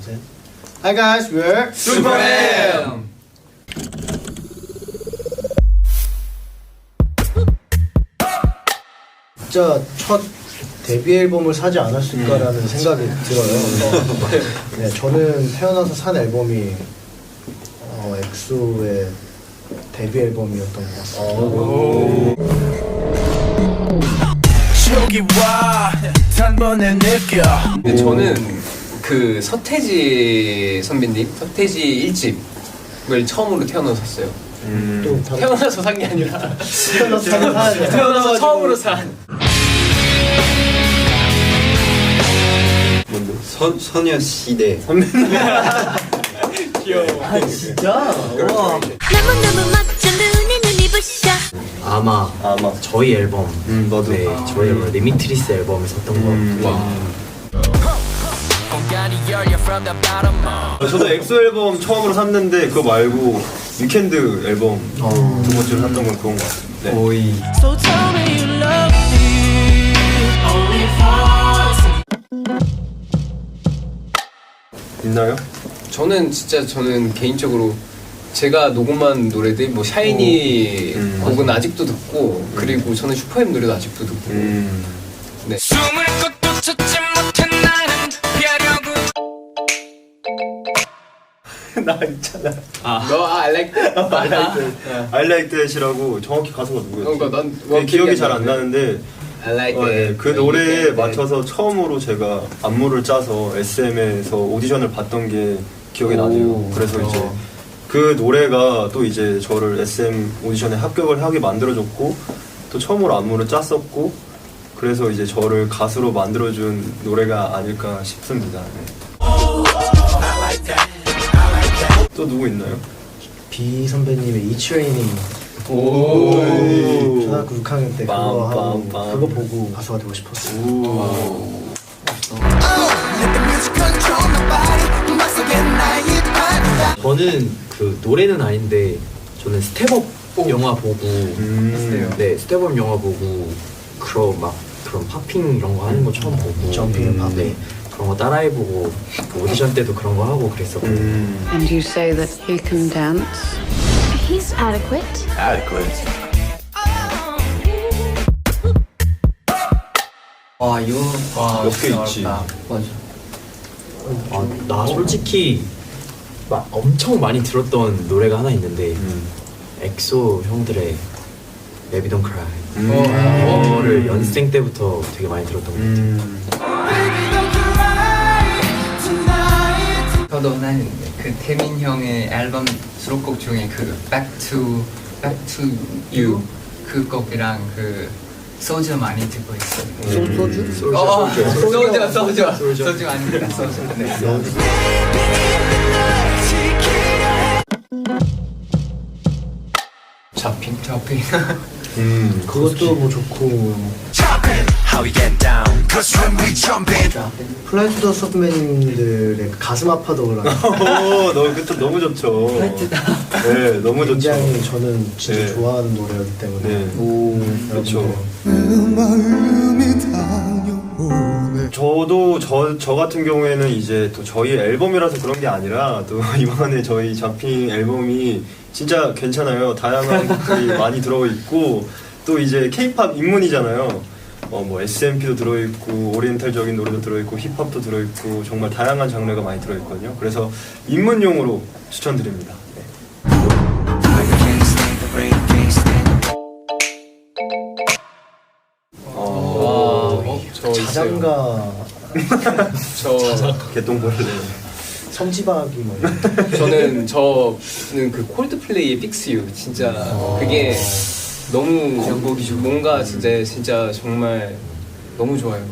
셋. Hi guys, we're 슈퍼엠 진짜 첫 데뷔 앨범을 사지 않았을까라는 생각이 들어요. 네, 저는 태어나서 산 앨범이 어, 엑소의 데뷔 앨범이었던 것 같습니다. 저기 와 단번에 느껴 근데 저는 그 서태지 선배님 서태지 1집을 처음으로 태어나서 샀어요. 또 다른 태어나서 산 게 아니라 태어나서 사야 태어나서 처음으로 산. 선 소녀 시대. 귀여워. 아 진짜? 와. 너무너무 멋져 눈에 눈이 부셔. 아마 아마. 저희 앨범. 음 나도 네 저희 앨범 리미트리스 앨범을 샀던 음. 거같 저도 엑소 앨범 처음으로 샀는데 그거 말고 위켄드 앨범 두 번째로 샀던 건 그건 것 같아요 네. 거의 So tell me you love me Only for 있나요? 저는 진짜 저는 개인적으로 제가 녹음한 노래들 뭐 샤이니 음. 곡은 아직도 듣고 그리고 저는 슈퍼엠 노래도 아직도 듣고 음 네. 숨을 것 나 있잖아 너 I like that I like that I like that이라고 정확히 가사가 누구였지? 그러니까 난 그게 기억이 잘 안 나는데 I like 어, 네. 그 노래에 맞춰서 처음으로 제가 안무를 짜서 SM에서 오디션을 봤던 게 기억이 나네요. 그래서 이제 그 노래가 또 이제 저를 SM 오디션에 합격을 하게 만들어줬고 또 처음으로 안무를 짰었고 그래서 이제 저를 가수로 만들어준 노래가 아닐까 싶습니다. 네. 또 누구 있나요? 비 선배님의 이 트레이닝 오. 초등학교 6학년 때 그거 하고 빰, 빰. 그거 보고 가수가 되고 싶었어요. 오. 저는 그 노래는 아닌데 저는 스텝업 영화 보고 음. 네 스텝업 영화 보고 그런 막 그런 팝핑 이런 거 하는 거 처음 보고 점핑 앤 팝핑. 네 그런 거 따라해보고 그 오디션 때도 그런 거 하고 그랬었고 음. And you say that he can dance? He's adequate 와 이거 와 몇개 있지. 맞아 아, 나 솔직히 막 엄청 많이 들었던 노래가 하나 있는데 음. 엑소 형들의 Baby Don't Cry 음. 이거를 연습생 때부터 되게 많이 들었던 것 같아요 음. 저도 나는 그 태민 형의 앨범 수록곡 중에 그 Back to Back to You 그 곡이랑 그 소주 많이 듣고 있어요. 소- 소주? 소주, 어, 소주. 소주, 소주, 소주. 소주 아닙니다. 소주. 네. 잡힌 저피. 음. 그것도 뭐 좋고 How we get down Cause when we jump in 플라이 투더 선배님들의 그 가슴 아파도라는 오, 너 그때 너무 좋죠. 네, 너무 좋죠. 굉장히 저는 진짜 네. 좋아하는 노래였기 때문에 네. 오 그렇죠. 저도 저, 저 같은 경우에는 이제 또 저희 앨범이라서 그런 게 아니라 또 이번에 저희 잡힌 앨범이 진짜 괜찮아요. 다양한 곡들이 많이 들어있고 또 이제 케이팝 입문이잖아요. 어, 뭐 SMP도 들어있고 오리엔탈적인 노래도 들어있고 힙합도 들어있고 정말 다양한 장르가 많이 들어있거든요. 그래서 입문용으로 추천드립니다. 네. 어, 어, 저 자장가 저 개똥벌레. 섬지박이 뭐 이런 저는 저는 그 콜드플레이의 Fix You 진짜 그게 너무 뭔가 진짜 진짜 정말 너무 좋아요.